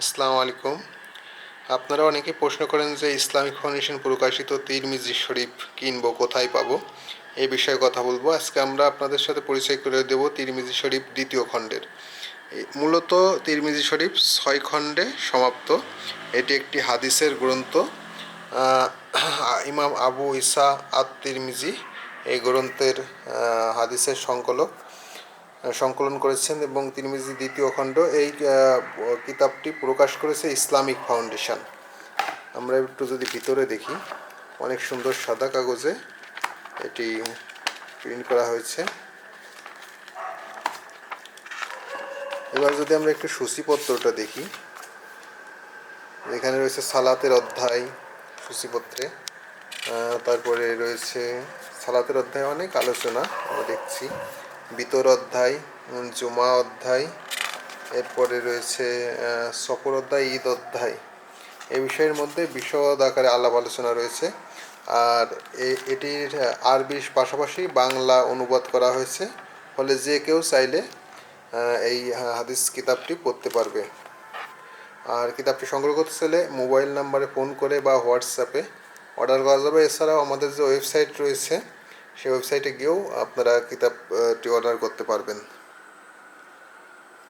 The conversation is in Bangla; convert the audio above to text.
আসসালামু আলাইকুম। আপনারা অনেকে প্রশ্ন করেন যে ইসলামিক ফাউন্ডেশন প্রকাশিত তিরমিজি শরীফ কিনবো, কোথায় পাবো? এই বিষয়ে কথা বলব। আজকে আমরা আপনাদের সাথে পরিচয় করে দেব তিরমিজি শরীফ দ্বিতীয় খণ্ডের। মূলত তিরমিজি শরীফ ছয় খণ্ডে সমাপ্ত। এটি একটি হাদিসের গ্রন্থ। ইমাম আবু ইসা আত তিরমিজি এই গ্রন্থের হাদিসের সংকলক। সংকলন করেছেন এবং তিরমিজি দ্বিতীয় খণ্ড, এই কিতাবটি প্রকাশ করেছে ইসলামিক ফাউন্ডেশন। আমরা একটু যদি ভিতরে দেখি, অনেক সুন্দর সাদা কাগজে এটি প্রিন্ট করা হয়েছে। এবার যদি আমরা একটু সূচিপত্রটা দেখি, এখানে রয়েছে সালাতের অধ্যায় সূচিপত্রে তারপরে রয়েছে সালাতের অধ্যায় অনেক আলোচনা আমরা দেখছি। বিতর অধ্যায় জুমা অধ্যায় এরপরে রয়েছে সফর অধ্যায় ঈদ অধ্যায় এই বিষয়ের মধ্যে বিশদ আকারে আলাপ আলোচনা রয়েছে। আর এটির আরবির পাশাপাশি বাংলা অনুবাদ করা হয়েছে। ফলে যে কেউ চাইলে এই হাদিস কিতাবটি পড়তে পারবে। আর কিতাবটি সংগ্রহ করতে চাইলে মোবাইল নাম্বারে ফোন করে বা হোয়াটসঅ্যাপে অর্ডার করা যাবে। এছাড়াও আমাদের যে ওয়েবসাইট রয়েছে সেই ওয়েবসাইটে গিয়েও আপনারা কিতাবটি অর্ডার করতে পারবেন।